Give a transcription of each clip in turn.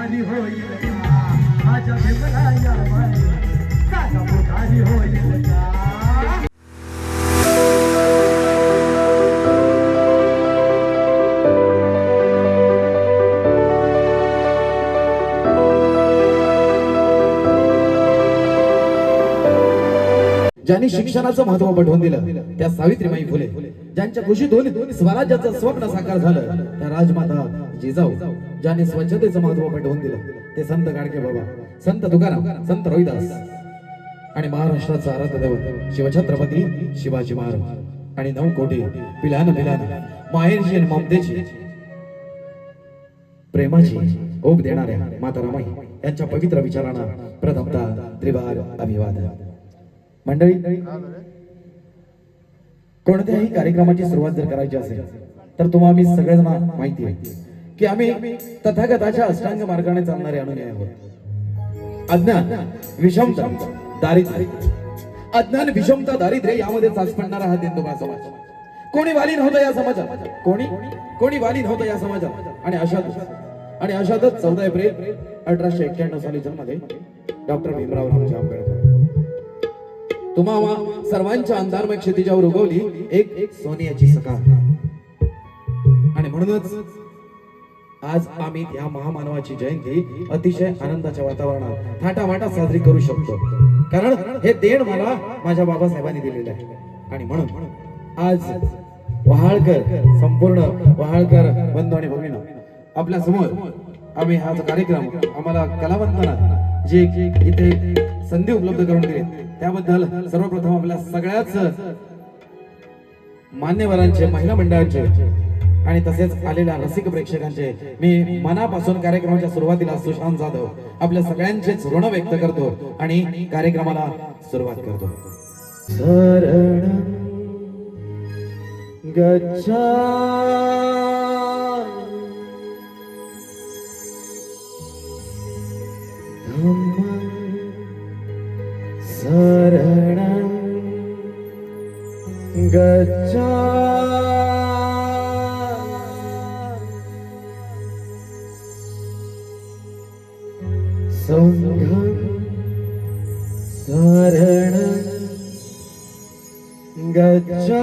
पुढारी होईल का? माझ्या भीमला या बाई दादा होईल का? ज्यांनी शिक्षणाचं महत्त्व पटवून दिलं त्या सावित्रीबाई फुले ज्यांच्या कुशीतून स्वराज्याचं स्वप्न साकार झालं त्या राजमाता जिजाऊ. ज्यांनी स्वच्छतेचं महत्त्व पटवून दिलं ते संत गाडगे बाबा संत तुकाराम संत रोहिदास आणि महाराष्ट्राचा आराध्य दैवत शिवछत्रपती शिवाजी महाराज आणि नऊ कोटी पिलान पिलान माहेरची आणि ममतेची प्रेमाची ओप देणाऱ्या माता रमाई यांच्या पवित्र विचारांना प्रथमता त्रिवार अभिवादन. मंडळी कोणत्याही कार्यक्रमाची सुरुवात जर करायची असेल तर तुम्हाला आम्ही सगळ्यांना माहिती आहे. की आम्ही तथागताच्या अष्टांग मार्गाने चालणारे अनुयायी आहोत. अज्ञान विषमता दारिद्र्य. अज्ञान विषमता दारिद्र्य यामध्ये चाच पडणारा हा दिंडोबा समाज. कोणी वाली नव्हतं या समाजात? कोणी? कोणी वाली नव्हतं या समाजात? आणि अशात आणि अशातच चौदा एप्रिल अठराशे एक्क्याण्णव साली जन्मले डॉक्टर भीमराव रामजी आंबेडकर. तुम्हाला सर्वांच्या अंधारमय क्षितिजावर उगवली एक एक सोनियाची सकाळ आणि म्हणूनच आज आम्ही या महामानवाची जयंती अतिशय आनंदाच्या वातावरणात थाटामाटात साजरी करू शकतो. कारण हे देण मला माझ्या बाबासाहेबांनी दिलेलं आहे. आणि म्हणून आज वहाळकर संपूर्ण वहाळकर बंधू आणि भगिनी आपल्यासमोर आम्ही हा जो कार्यक्रम आम्हाला कलावंतांना जे इथे संधी उपलब्ध करून दिली त्याबद्दल सर्वप्रथम आपल्या सगळ्याच मान्यवरांचे महिला मंडळांचे आणि तसेच आलेल्या रसिक प्रेक्षकांचे मी मनापासून कार्यक्रमाच्या सुरुवातीला सुशांत जाधव आपल्या सगळ्यांचेच ऋण व्यक्त करतो आणि कार्यक्रमाला सुरुवात करतो. शरण गच्छा शरणं गच्छा गच्छा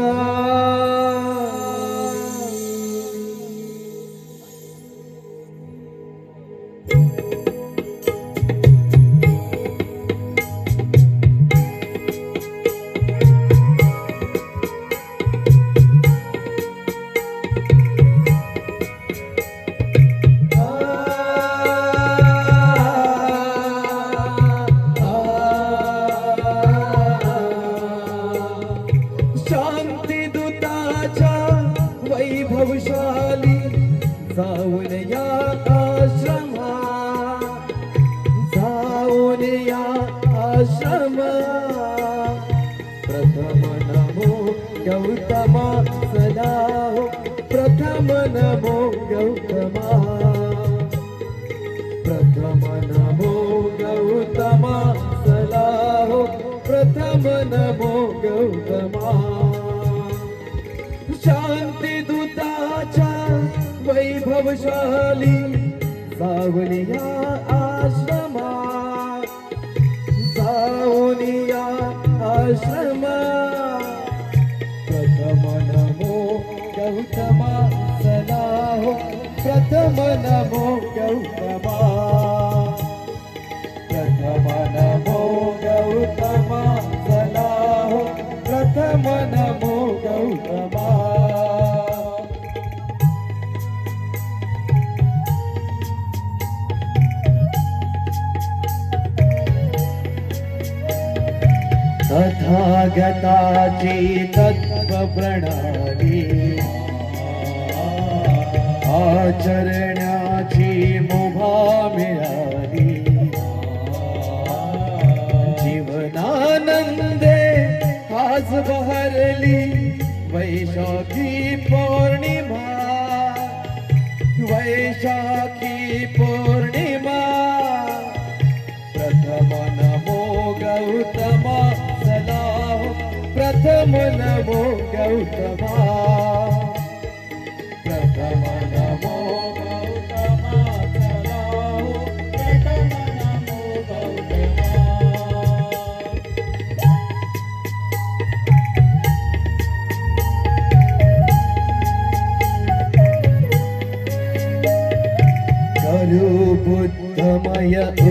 वैभवशाली जाऊन या आश्रमा जाऊन या आश्रमा प्रथम नमो गौतमा सदा हो. प्रथम नमो गौतमा. प्रथम नमो गौतमा सलाहो प्रथम नमो गौतमा. शांती वैभवशाली सावलिया आश्रमा सावनिया आश्रमा प्रथम नमो गौतमा सलाहो प्रथम नमो तथागताची तत्व प्रणाली आचरण्याची मुभा मिळाली. जीवनानंदे आज बहरली वैशाखी पौर्णिमा. वैशाख प्रथम नमो गौतमा प्रथम नमो गौतमा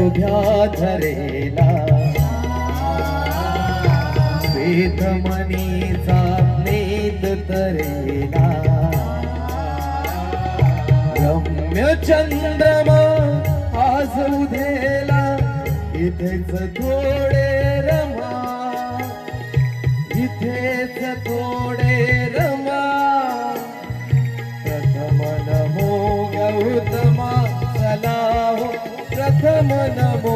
उभ्या धरेला। श्वेतमणीचा नेत तरेला. रम्य चंद्रमा आज उधेला इथेच थोडे रमा. इथेच थोडे रमा. प्रथम नमो गौतमा चला हो, प्रथम नमो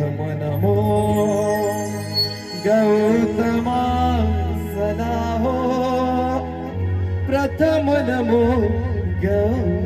प्रथम नमो गौतमा सदा हो प्रथम नमो गौ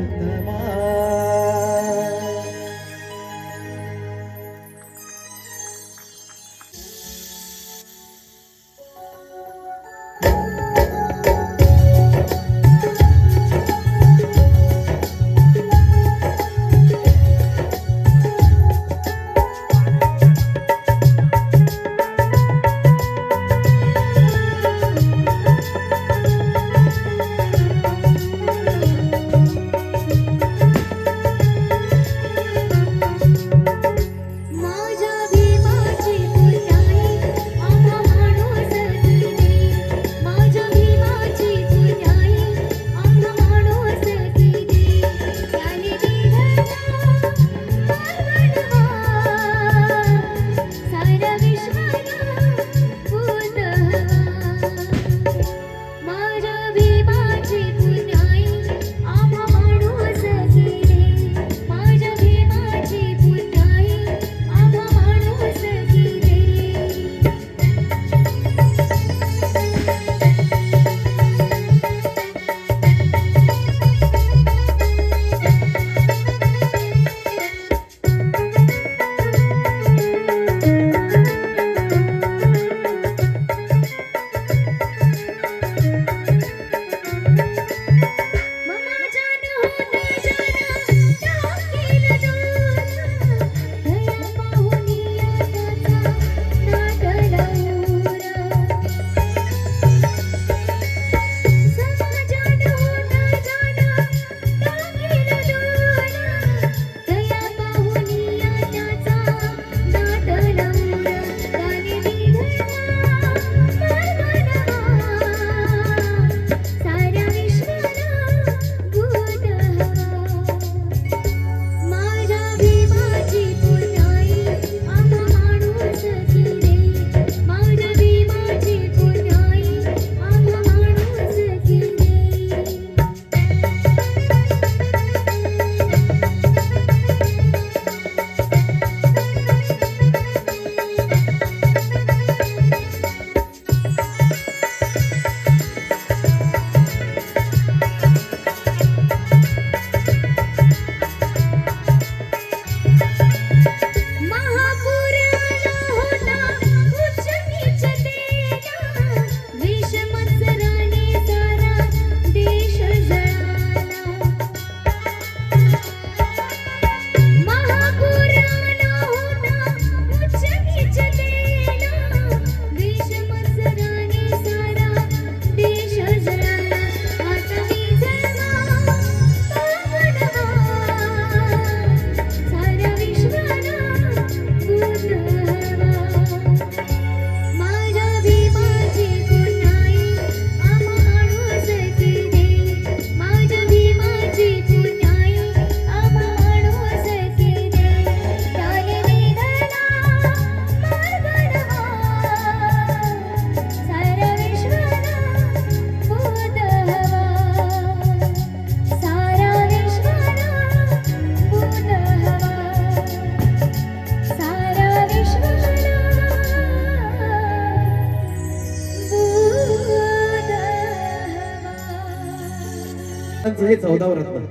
हे चौदाव रत्न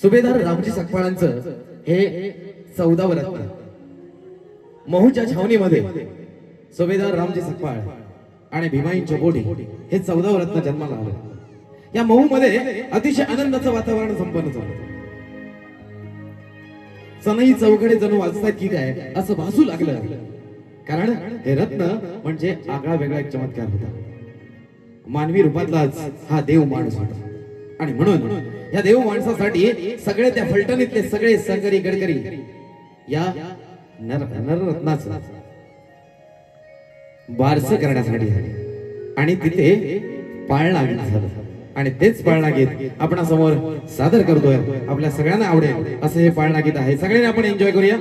सुभेदार रामजी सकपाळांचं हे चौदाव रत्न महूच्या छावणीमध्ये सुभेदार रामजी सकपाळ आणि भीमाईंच्या बोटी हे चौदाव रत्न जन्माला आलं. या महू मध्ये अतिशय आनंदाचं वातावरण संपन्न झालं. सनई चौघडे जणू वाचतात की काय असं भासू लागलं. कारण हे रत्न म्हणजे आगळा वेगळा एक चमत्कार होता. मानवी रूपातलाच हा देव माणूस होता. आणि म्हणून या देव माणसासाठी सगळे त्या फलटणीतले सगळे संगरी गडकरी या नररत्नाच बारस करण्यासाठी झाले आणि तिथे पाळणा झालं. आणि तेच पाळणा गीत आपण समोर सादर करतोय. आपल्या सगळ्यांना आवडेल असं हे पाळणा गीत आहे. सगळ्यांनी आपण एन्जॉय करूया.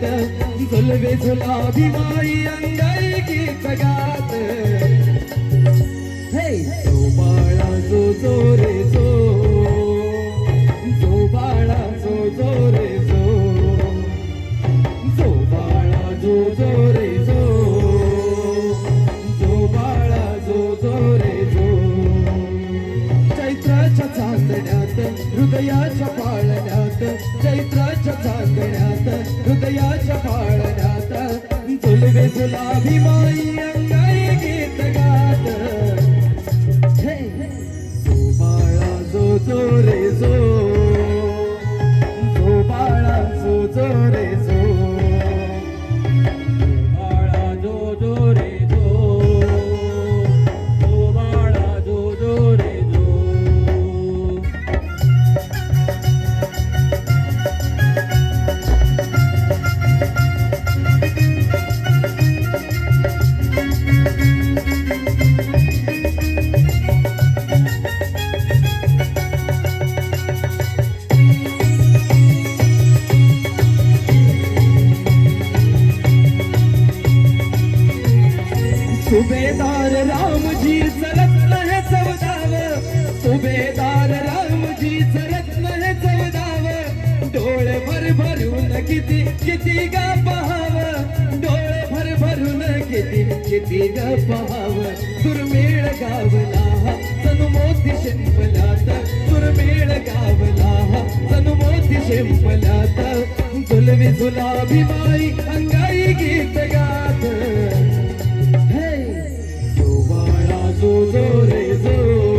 पाळण्यात झुलवे झुलाभी माई अंगाई गीत गात हे जो बाळा जो जो रे जो जो बाळा जो जो रे जो जो बाळा जो जो रे जो जो बाळा जो जो रे जो चैत्राच्या चांदण्यात हृदयाच्या पाळण्यात चैत्राच्या चांदण्यात हृदयाच्या पाळण्यात झुलवे झुलाभी माई अंगाई गीत गात. हे जो बाळा जो जो रे जो सुभेदार रामजी रत्न हे चौदाव. सुभेदार रामजी रत्न हे चौदाव. डोळे भर भरून किती किती गा पहाव डोळे भर भरून किती किती गा पहाव दुर्मिळ गावला हा मोती शिंपल्यात दुर्मिळ गावला हा मोती शिंपल्यात झुलवी झुलाभी अंगाई गीत गात. बाळा जो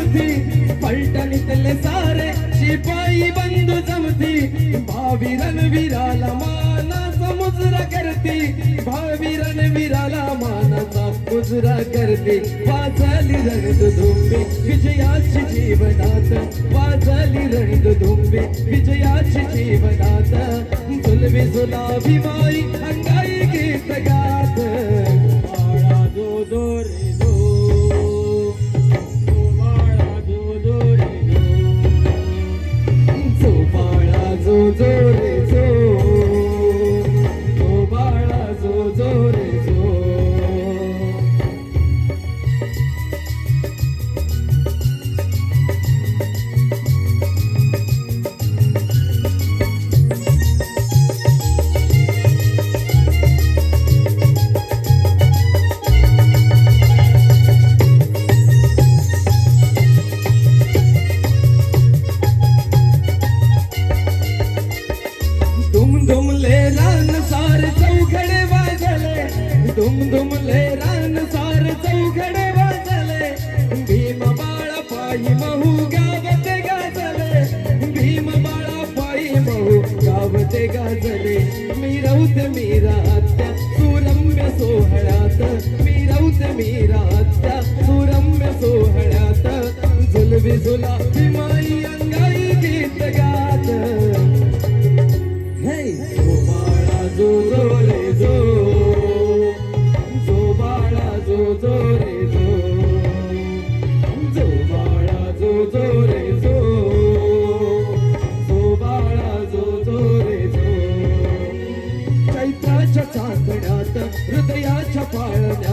जमती पलटणीतले सारे शिपाई बंधू जमती भावी रणवीराला मानाचा मुजरा करती भावी रणवीराला मानाचा मुजरा करती. वाजली रणद धुंबे विजयाची जीवनात. वाजली रणद धुंबे विजयाची जीवनात. झुलवे झुलावी अंगाई गीत गात. बाळा जो दोरे फुले गाजले. मी राऊत मीरा आत्या सुरम्य सोहळ्यात. मी राऊत मीरा आत्या सुरम्य सोहळ्यात. झुलवी झुला माई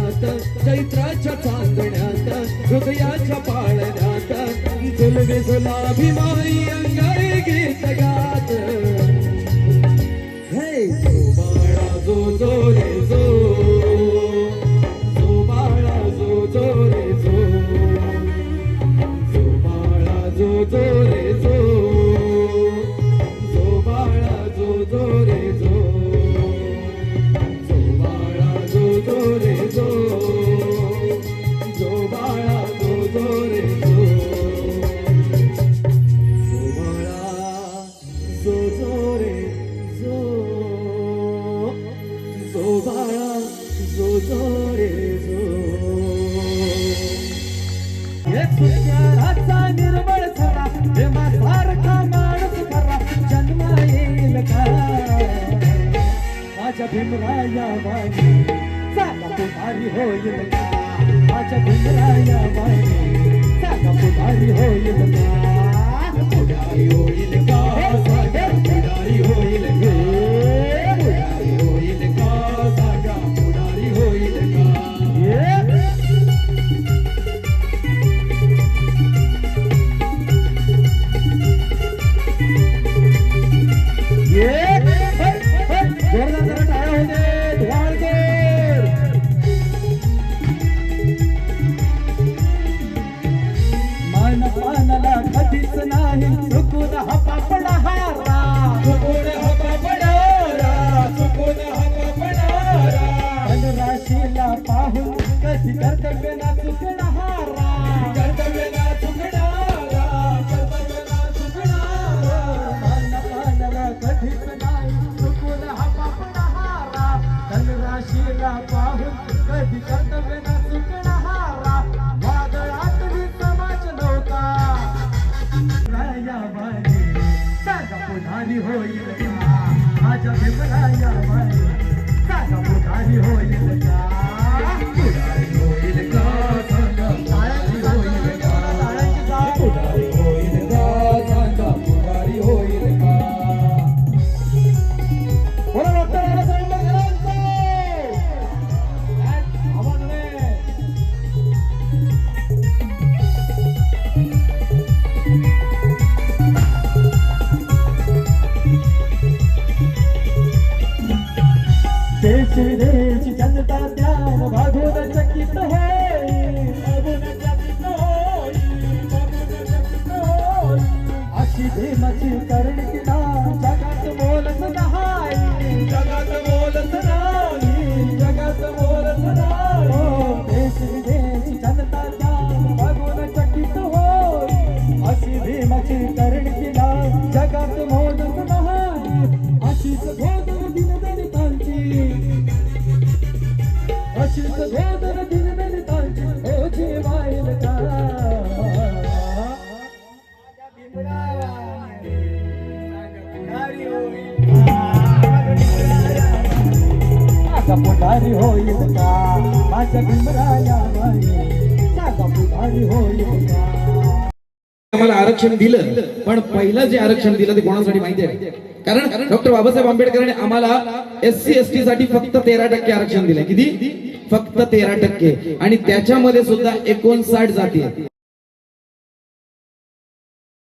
पाळण्यात चैत्राच्या चांदण्यात हृदयाच्या पाळण्यात झुलवे झुलाभिमाई अंगाई गीत गात. हे जो बाळा जो जो रे जो जो बाळा जो जो रे जो जो बाळा जो जो जो जो जो बाळा जो. जो रे जो सुंदराचा निर्मळ माणूस खरा जन्म येईल का? माझ्या भीमराया बाई सागा पुढारी होईल का? माझ्या भीमराया बाई सागा पुढारी होईल का? पुढारी होईल का? हरि हो राशीला पाहून कधी कर्तव्य ना वादळात मी समाज नव्हता राया बाई सागा होईल. to this. You got the best. पुढारी होईल का माझ्या भीमराया बाई पुढारी होईल का आम्हाला आरक्षण दिलं पण पहिलं जे आरक्षण दिलं ते कोणासाठी माहिती आहे? कारण डॉक्टर बाबासाहेब आंबेडकरांनी आम्हाला एस सी एस टी साठी फक्त तेरा टक्के आरक्षण दिले किती? फक्त तेरा टक्के. आणि त्याच्यामध्ये सुद्धा एकोणसाठ जाती